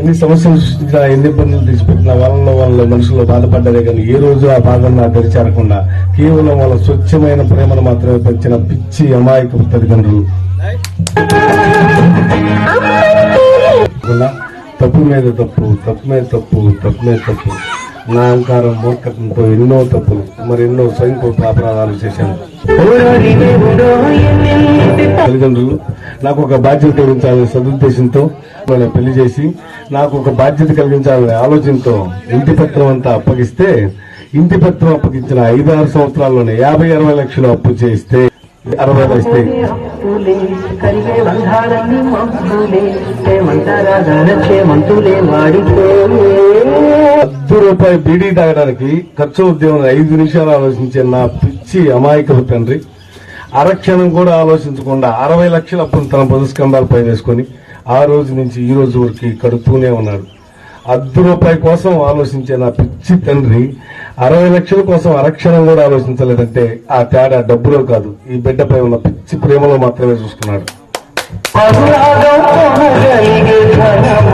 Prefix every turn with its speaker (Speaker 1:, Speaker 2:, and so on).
Speaker 1: ఎన్ని సమస్యలు సృష్టించినా ఎన్ని ఇబ్బందులు తెచ్చిపెట్టినా వాళ్ళలో వాళ్ళ మనుషుల్లో బాధపడ్డారే కానీ ఏ రోజు ఆ బాధను తెరిచారకుండా కేవలం వాళ్ళ స్వచ్ఛమైన ప్రేమను మాత్రమే పెంచిన పిచ్చి అమాయక తల్లిదండ్రులు. తప్పు మీద తప్పు తప్పు మీద తప్పు తప్పు మీద తప్పు. నా అహంకారం మూర్ఖత్వంతో ఎన్నో తప్పులు మరి ఎన్నో స్వయంకృత అపరాధాలు చేశాను. తల్లిదండ్రులు నాకు ఒక బాధ్యత కలిగించాలనే సదుద్దేశంతో వాళ్ళని పెళ్ళి చేసి నాకు ఒక బాధ్యత కలిగించాలనే ఆలోచనతో ఇంటి పత్రం అంతా అప్పగిస్తే ఇంటి పత్రం అప్పగించిన ఐదారు సంవత్సరాల్లోనే యాభై అరవై లక్షలు అప్పు చేస్తే అరవై ఇస్తే.
Speaker 2: వాడితే.
Speaker 1: పద్దు రూపాయి బీడీ తాగడానికి ఖర్చు ఉద్యోగం ఐదు నిమిషాలు ఆలోచించే నా పిచ్చి అమాయకపు తండ్రి. అరక్షణం కూడా ఆలోచించకుండా అరవై లక్షల అప్పును తన పొదుస్కంధాలు పై వేసుకొని ఆ రోజు నుంచి ఈ రోజు వరకు కడుతూనే ఉన్నాడు. అర్ధ రూపాయి కోసం ఆలోచించే నా పిచ్చి తండ్రి అరవై లక్షల కోసం అరక్షణం కూడా ఆలోచించలేదంటే ఆ తేడా డబ్బులో కాదు. ఈ బిడ్డపై ఉన్న పిచ్చి ప్రేమలో మాత్రమే చూసుకున్నాడు.